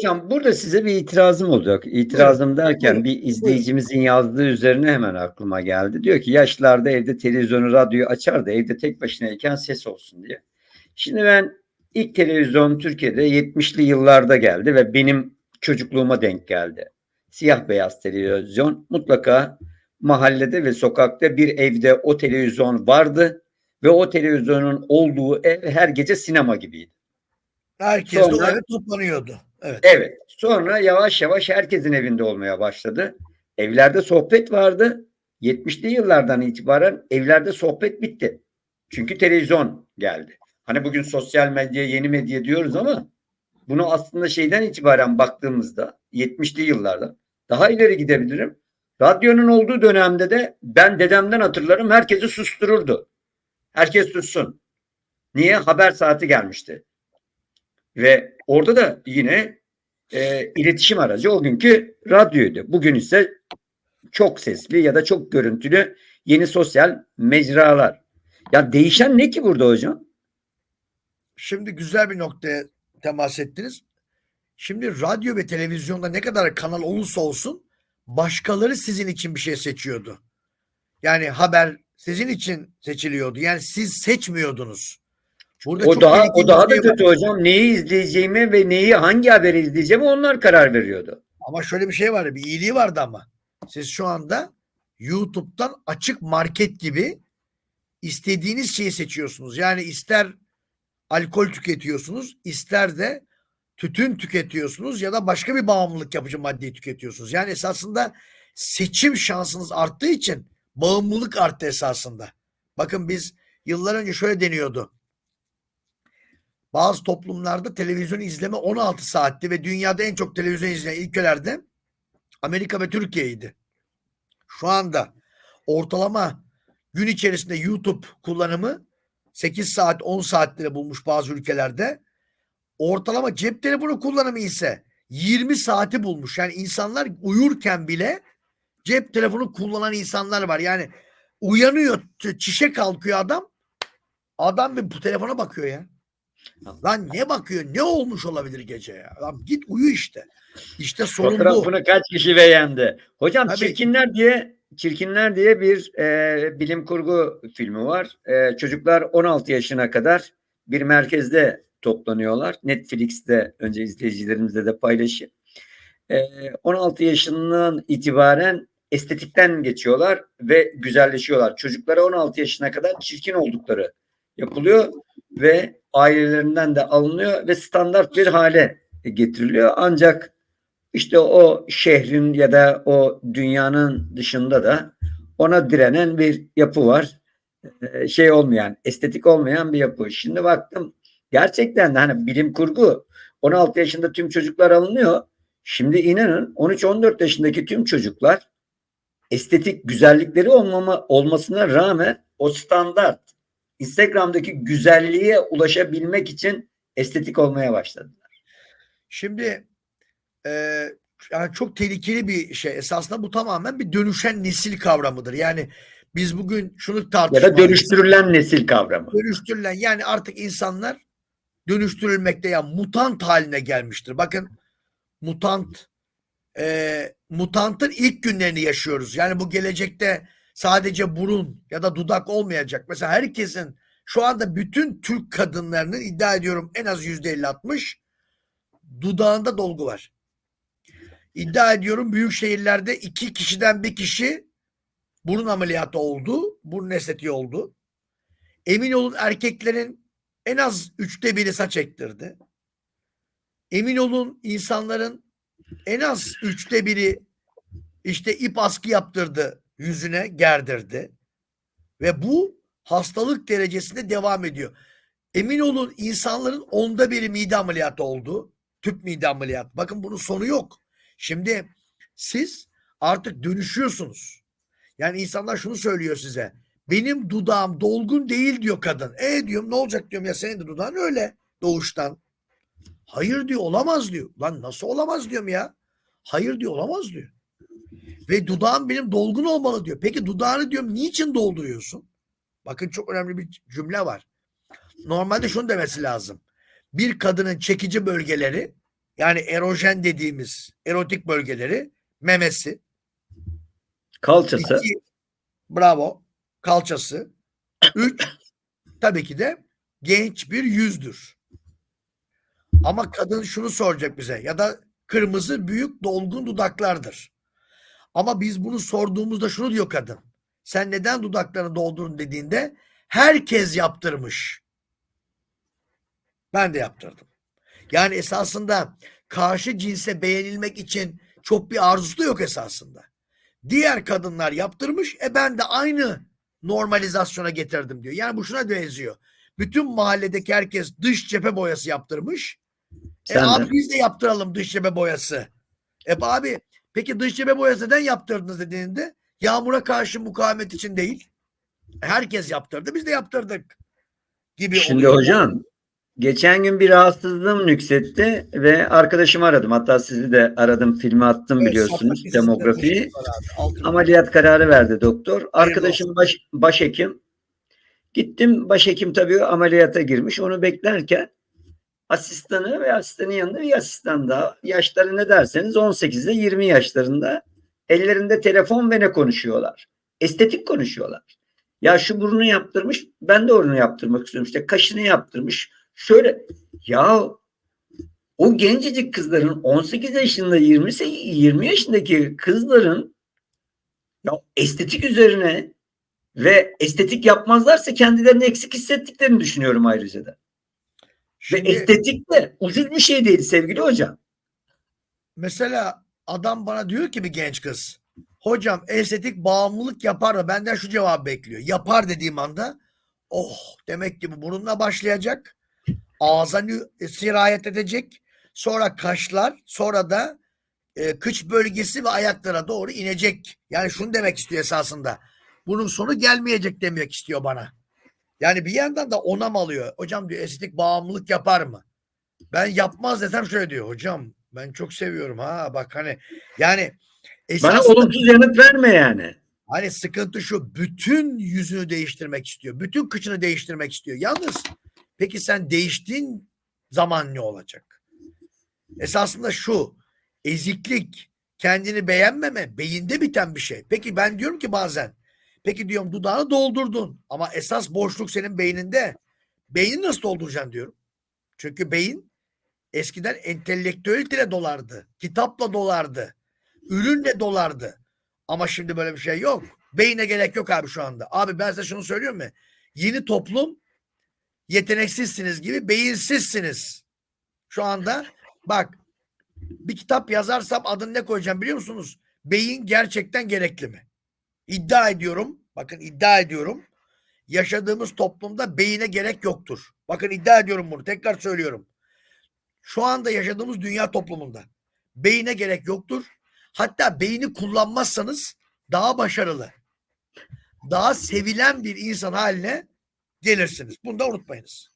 hocam burada size bir itirazım olacak. İtirazım derken bir izleyicimizin yazdığı üzerine hemen aklıma geldi. Diyor ki yaşlarda evde televizyonu, radyoyu açar da evde tek başınayken ses olsun diye. Şimdi ben ilk televizyon Türkiye'de 70'li yıllarda geldi ve benim çocukluğuma denk geldi. Siyah beyaz televizyon mutlaka mahallede ve sokakta bir evde o televizyon vardı ve o televizyonun olduğu ev her gece sinema gibiydi. Herkes o Sonra- eve toplanıyordu. Evet. Evet. Sonra yavaş yavaş herkesin evinde olmaya başladı. Evlerde sohbet vardı. 70'li yıllardan itibaren evlerde sohbet bitti. Çünkü televizyon geldi. Hani bugün sosyal medya, yeni medya diyoruz ama bunu aslında şeyden itibaren baktığımızda 70'li yıllarda daha ileri gidebilirim. Radyonun olduğu dönemde de ben dedemden hatırlarım herkesi sustururdu. Herkes sussun. Niye? Haber saati gelmişti. Ve orada da yine e, iletişim aracı o günkü radyoydu. Bugün ise çok sesli ya da çok görüntülü yeni sosyal mecralar. Ya değişen ne ki burada hocam? Şimdi güzel bir noktaya temas ettiniz. Şimdi radyo ve televizyonda ne kadar kanal olursa olsun başkaları sizin için bir şey seçiyordu. Yani haber sizin için seçiliyordu. Yani siz seçmiyordunuz. Burada O daha o daha da şey var. kötü hocam. Neyi izleyeceğimi ve neyi hangi haberi izleyeceğimi onlar karar veriyordu. Ama şöyle bir şey var. Bir iyiliği vardı ama. Siz şu anda YouTube'dan açık market gibi istediğiniz şeyi seçiyorsunuz. Yani ister alkol tüketiyorsunuz, ister de tütün tüketiyorsunuz ya da başka bir bağımlılık yapıcı maddeyi tüketiyorsunuz. Yani esasında seçim şansınız arttığı için bağımlılık arttı esasında. Bakın biz yıllar önce şöyle deniyordu. Bazı toplumlarda televizyon izleme 16 saatti ve dünyada en çok televizyon izleyen ülkelerde Amerika ve Türkiye'ydi. Şu anda ortalama gün içerisinde YouTube kullanımı 8 saat 10 saatleri bulmuş bazı ülkelerde. Ortalama cep telefonu kullanımı ise 20 saati bulmuş. Yani insanlar uyurken bile cep telefonu kullanan insanlar var. Yani uyanıyor, çişe kalkıyor adam. Adam bir bu telefona bakıyor ya. Lan ne bakıyor? Ne olmuş olabilir gece ya? Lan git uyu işte. İşte sorun bu. Fotoğrafını kaç kişi beğendi? Hocam Tabii. Çirkinler diye Çirkinler diye bir e, bilim kurgu filmi var. E, çocuklar 16 yaşına kadar bir merkezde toplanıyorlar. Netflix'te önce izleyicilerimizle de paylaşayım. E, 16 yaşından itibaren estetikten geçiyorlar ve güzelleşiyorlar. Çocuklara 16 yaşına kadar çirkin oldukları yapılıyor ve ailelerinden de alınıyor ve standart bir hale getiriliyor. Ancak işte o şehrin ya da o dünyanın dışında da ona direnen bir yapı var. Ee, şey olmayan, estetik olmayan bir yapı. Şimdi baktım gerçekten de hani bilim kurgu 16 yaşında tüm çocuklar alınıyor. Şimdi inanın 13-14 yaşındaki tüm çocuklar estetik güzellikleri olmama, olmasına rağmen o standart Instagram'daki güzelliğe ulaşabilmek için estetik olmaya başladı. Şimdi e, yani çok tehlikeli bir şey. Esasında bu tamamen bir dönüşen nesil kavramıdır. Yani biz bugün şunu Ya tartışmalıyız. da dönüştürülen nesil kavramı. dönüştürülen yani artık insanlar dönüştürülmekte ya mutant haline gelmiştir. Bakın mutant e, mutantın ilk günlerini yaşıyoruz. Yani bu gelecekte sadece burun ya da dudak olmayacak. Mesela herkesin şu anda bütün Türk kadınlarının iddia ediyorum en az yüzde 50-60 dudağında dolgu var. İddia ediyorum büyük şehirlerde iki kişiden bir kişi burun ameliyatı oldu. Burun estetiği oldu. Emin olun erkeklerin en az üçte biri saç ektirdi. Emin olun insanların en az üçte biri işte ip askı yaptırdı, yüzüne gerdirdi. Ve bu hastalık derecesinde devam ediyor. Emin olun insanların onda biri mide ameliyatı oldu. Tüp mide ameliyatı. Bakın bunun sonu yok. Şimdi siz artık dönüşüyorsunuz. Yani insanlar şunu söylüyor size. Benim dudağım dolgun değil diyor kadın. E diyorum ne olacak diyorum ya senin de dudağın öyle doğuştan. Hayır diyor olamaz diyor. Lan nasıl olamaz diyorum ya. Hayır diyor olamaz diyor. Ve dudağım benim dolgun olmalı diyor. Peki dudağını diyorum niçin dolduruyorsun? Bakın çok önemli bir cümle var. Normalde şunu demesi lazım. Bir kadının çekici bölgeleri yani erojen dediğimiz erotik bölgeleri memesi, Kalçası. iki, bravo, kalçası, üç, tabii ki de genç bir yüzdür. Ama kadın şunu soracak bize ya da kırmızı büyük dolgun dudaklardır. Ama biz bunu sorduğumuzda şunu diyor kadın. Sen neden dudaklarını doldurun dediğinde herkes yaptırmış. Ben de yaptırdım. Yani esasında karşı cinse beğenilmek için çok bir arzusu da yok esasında. Diğer kadınlar yaptırmış. E ben de aynı normalizasyona getirdim diyor. Yani bu şuna benziyor. Bütün mahalledeki herkes dış cephe boyası yaptırmış. E Sen abi de. biz de yaptıralım dış cephe boyası. E abi peki dış cephe boyası neden yaptırdınız dediğinde yağmura karşı mukavemet için değil. Herkes yaptırdı biz de yaptırdık gibi Şimdi oluyor. hocam geçen gün bir rahatsızlığım nüksetti ve arkadaşımı aradım. Hatta sizi de aradım. Filmi attım Evet, biliyorsunuz demografiyi. Ameliyat kararı verdi doktor. Arkadaşım baş, başhekim. Gittim başhekim tabii ameliyata girmiş. Onu beklerken asistanı ve asistanın yanında bir asistan daha. Yaşları ne derseniz 18 ile 20 yaşlarında. Ellerinde telefon ve ne konuşuyorlar? Estetik konuşuyorlar. Ya şu burnu yaptırmış, ben de onu yaptırmak istiyorum. İşte kaşını yaptırmış. Şöyle ya o gencecik kızların 18 yaşında 20 20 yaşındaki kızların ya estetik üzerine ve estetik yapmazlarsa kendilerini eksik hissettiklerini düşünüyorum ayrıca da. Ve Şimdi estetik de ucuz bir şey değil sevgili hocam. mesela adam bana diyor ki bir genç kız. Hocam estetik bağımlılık yapar mı? Benden şu cevabı bekliyor. Yapar dediğim anda oh demek ki bu burunla başlayacak. Ağza e, sirayet edecek. Sonra kaşlar sonra da e, kıç bölgesi ve ayaklara doğru inecek. Yani şunu demek istiyor esasında. Bunun sonu gelmeyecek demek istiyor bana. Yani bir yandan da onam alıyor. Hocam diyor estetik bağımlılık yapar mı? Ben yapmaz desem şöyle diyor. Hocam ben çok seviyorum ha bak hani yani Bana olumsuz yanıt verme yani. Hani sıkıntı şu bütün yüzünü değiştirmek istiyor. Bütün kıçını değiştirmek istiyor. Yalnız peki sen değiştiğin zaman ne olacak? Esasında şu eziklik kendini beğenmeme beyinde biten bir şey. Peki ben diyorum ki bazen peki diyorum dudağını doldurdun ama esas boşluk senin beyninde. Beyni nasıl dolduracaksın diyorum. Çünkü beyin eskiden entelektüel dolardı. Kitapla dolardı. Ürünle dolardı. Ama şimdi böyle bir şey yok. Beyine gerek yok abi şu anda. Abi ben size şunu söylüyorum mu? Yeni toplum yeteneksizsiniz gibi beyinsizsiniz. Şu anda bak bir kitap yazarsam adını ne koyacağım biliyor musunuz? Beyin gerçekten gerekli mi? İddia ediyorum. Bakın iddia ediyorum. Yaşadığımız toplumda beyine gerek yoktur. Bakın iddia ediyorum bunu. Tekrar söylüyorum. Şu anda yaşadığımız dünya toplumunda beyine gerek yoktur. Hatta beyni kullanmazsanız daha başarılı, daha sevilen bir insan haline gelirsiniz. Bunu da unutmayınız.